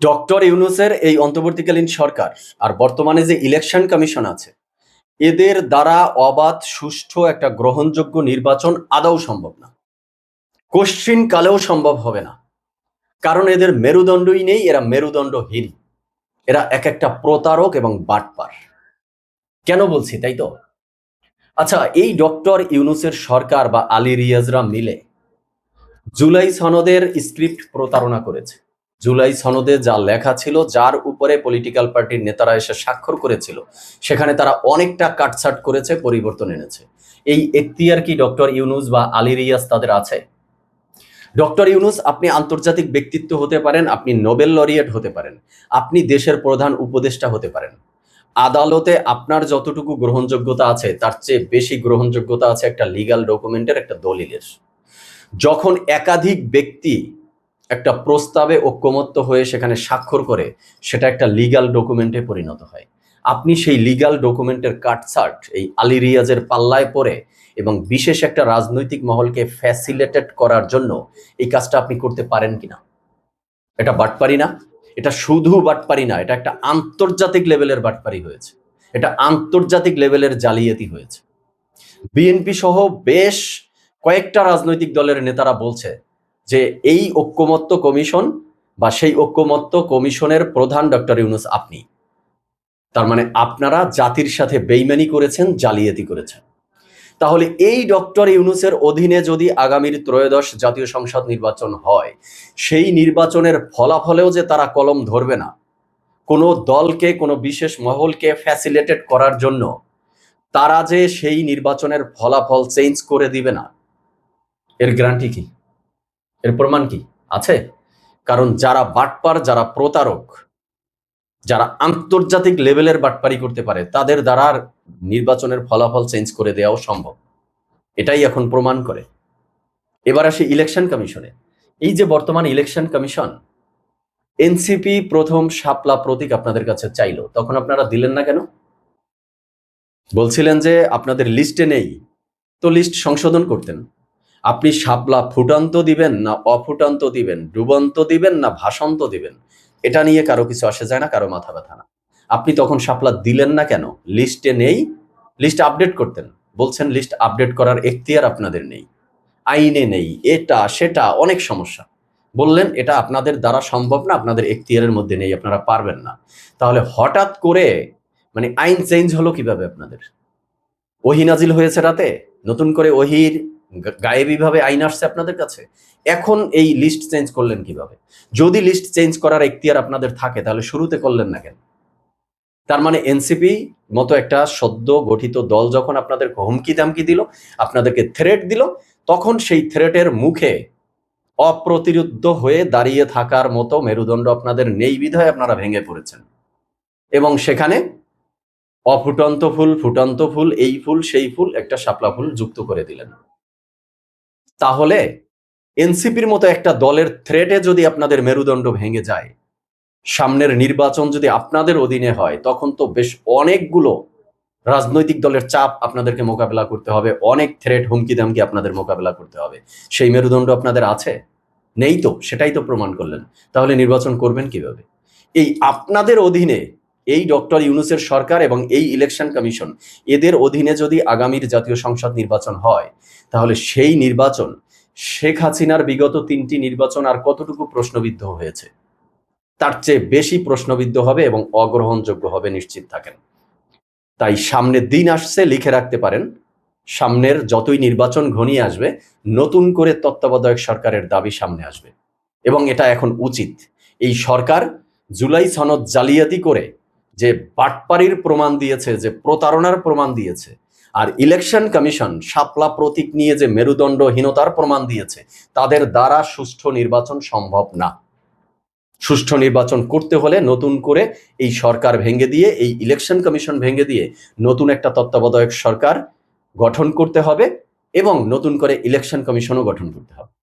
Doctor ইউনুসের এই অন্তর্বর্তীকালীন সরকার আর বর্তমানে যে ইলেকশন কমিশন আছে, এদের দ্বারা অবাধ, সুষ্ঠু একটা গ্রহণযোগ্য নির্বাচন আদৌ সম্ভব না। কোশ্চিন কালেও সম্ভব হবে না। কারণ এদের মেরুদণ্ডই নেই, এরা মেরুদণ্ডহীন। এরা এক একটা প্রতারক এবং বাটপার। কেন বলছি তাই তো? আচ্ছা এই ডক্টর ইউনুসের সরকার বা আলী রিয়াজরা মিলে জুলাই সনদের স্ক্রিপ্ট প্রতারণা করেছে। জুলাই সনদে যা লেখা ছিল, যার উপরে পলিটিক্যাল পার্টির নেতারা এসে স্বাক্ষর করেছিল, সেখানে তারা অনেকটা কাটছাট করেছে, পরিবর্তন এনেছে। এই এখতিয়ার কি ডক্টর ইউনুস বা আলী রিয়াজ তাদের আছে? ডক্টর ইউনুস, আপনি আন্তর্জাতিক ব্যক্তিত্ব হতে পারেন, আপনি নোবেল লরিয়েট হতে পারেন, আপনি দেশের প্রধান উপদেষ্টা হতে পারেন। আদালতে আপনার যতটুকু গ্রহণযোগ্যতা আছে, তার চেয়ে বেশি গ্রহণযোগ্যতা আছে একটা লিগ্যাল ডকুমেন্টের একটা দলিলের। যখন একাধিক ব্যক্তি একটা প্রস্তাবে ঐক্যমত্য হয়ে সেখানে স্বাক্ষর করে সেটা একটা লিগ্যাল ডকুমেন্টে পরিণত হয়। আপনি সেই লিগাল ডকুমেন্টের কাটছাট এই আলী রিয়াজের পাল্লায় পড়ে এবং বিশেষ একটা রাজনৈতিক মহলকে ফ্যাসিলিটেট করার জন্য এই কাজটা আপনি করতে পারেন কিনা? এটা বাটপারি না। এটা শুধু বাটপারি না, এটা একটা আন্তর্জাতিক লেভেলের বাটপারি হয়েছে। এটা আন্তর্জাতিক লেভেলের জালিয়াতি হয়েছে। বিএনপি সহ বেশ কয়েকটা রাজনৈতিক দলের নেতারা বলছে যে এই ঐক্যমত্য কমিশন বা সেই ঐক্যমত্য কমিশনের প্রধান ডক্টর ইউনুস আপনি। তার মানে আপনারা জাতির সাথে বেইমানি করেছেন, জালিয়াতি করেছেন। তাহলে এই ডক্টর ইউনুসের অধীনে যদি আগামীর ত্রয়োদশ জাতীয় সংসদ নির্বাচন হয়, সেই নির্বাচনের ফলাফলেও যে তারা কলম ধরবে না। কোনো দলকে, কোনো বিশেষ মহলকে ফ্যাসিলিটেট করার জন্য তারা যে সেই নির্বাচনের ফলাফল চেঞ্জ করে দিবে না। এর গ্যারান্টি কি? এর প্রমাণ কি? আছে? কারণ যারা বাটপার, যারা প্রতারক, যারা আন্তর্জাতিক লেভেলের বাটপারি করতে পারে, তাদের দ্বারা নির্বাচনের ফলাফল চেঞ্জ করে দেওয়াও সম্ভব। এটাই এখন প্রমাণ করে। এবার আসি ইলেকশন কমিশনে। এই যে বর্তমান ইলেকশন কমিশন, এনসিপি প্রথম শাপলা প্রতীক আপনাদের কাছে চাইলো। তখন আপনারা দিলেন না কেন? বলছিলেন যে আপনাদের লিস্টে নেই। তো লিস্ট সংশোধন করতেন। আপনি শাপলা ফুটান্ত দিবেন না অফুটান্ত দিবেন, ডুবন্ত দিবেন না ভাসন্ত দিবেন? এটা নিয়ে কারও কিছু আসে যায় না, কারও মাথা ব্যথা না। আপনি তখন শাপলা দিলেন না কেন? লিস্টে নেই? লিস্ট আপডেট করতেন। বলছেন লিস্ট আপডেট করার এখতিয়ার আপনাদের নেই। আইনে নেই, এটা, সেটা, অনেক সমস্যা। বললেন, এটা আপনাদের দ্বারা সম্ভব না, আপনাদের এখতিয়ারের মধ্যে নেই, আপনারা পারবেন না। তাহলে হঠাৎ করে মানে আইন চেঞ্জ হলো কীভাবে আপনাদের? ওহি নাজিল হয়েছে রাতে? নতুন করে ওহির গায়েবীভাবে আইন আসছে আপনাদের কাছে? এখন এই লিস্ট চেঞ্জ করলেন কীভাবে? যদি লিস্ট চেঞ্জ করার এখতিয়ার আপনাদের থাকে, তাহলে শুরুতে করলেন না কেন? তার মানে এনসিপি মতো একটা সদ্য গঠিত দল যখন আপনাদের হুমকি দামকি দিল, আপনাদেরকে থ্রেট দিল, তখন সেই থ্রেটের মুখে অপ্রতিরুদ্ধ হয়ে দাঁড়িয়ে থাকার মতো মেরুদণ্ড আপনাদের নেই বিধায় আপনারা ভেঙে পড়েছেন। এবং সেখানে অফুটন্ত ফুল, ফুটন্ত ফুল, এই ফুল, সেই ফুল একটা শাপলা ফুল যুক্ত করে দিলেন। তাহলে এনসিপির মতো একটা দলের থ্রেটে যদি আপনাদের মেরুদণ্ড ভেঙে যায়, সামনের নির্বাচন যদি আপনাদের অধীনে হয়, তখন তো বেশ অনেকগুলো রাজনৈতিক দলের চাপ আপনাদেরকে মোকাবেলা করতে হবে, অনেক থ্রেট হুমকি, দামকি আপনাদের মোকাবেলা করতে হবে। সেই মেরুদণ্ড আপনাদের আছে? নেই তো, সেটাই তো প্রমাণ করলেন। তাহলে নির্বাচন করবেন কীভাবে? এই আপনাদের অধীনে এই ডক্টর ইউনুসের সরকার এবং এই ইলেকশন কমিশন এদের অধীনে যদি আগামীর জাতীয় সংসদ নির্বাচন হয়, তাহলে সেই নির্বাচন, শেখ হাসিনার বিগত তিনটি নির্বাচন আর কতটুকু প্রশ্নবিদ্ধ হয়েছে? তার চেয়ে বেশি প্রশ্নবিদ্ধ হবে এবং অগ্রহণযোগ্য হবে নিশ্চিত থাকেন। তাই সামনের দিন আসছে, লিখে রাখতে পারেন, সামনের যতই নির্বাচন ঘনিয়ে আসবে, নতুন করে তত্ত্বাবধায়ক সরকারের দাবি সামনে আসবে। এবং এটা এখন উচিত। এই সরকার জুলাই সনদ জালিয়াতি করে যে বাটপাড়ির প্রমাণ দিয়েছে, যে প্রতারণার প্রমাণ দিয়েছে, আর ইলেকশন কমিশন শাপলা প্রতীক নিয়ে যে মেরুদণ্ডহীনতার প্রমাণ দিয়েছে, তাদের দ্বারা সুষ্ঠু নির্বাচন সম্ভব না। সুষ্ঠু নির্বাচন করতে হলে নতুন করে এই সরকার ভেঙে দিয়ে, এই ইলেকশন কমিশন ভেঙে দিয়ে নতুন একটা তত্ত্বাবধায়ক সরকার গঠন করতে হবে এবং নতুন করে ইলেকশন কমিশনও গঠন করতে হবে।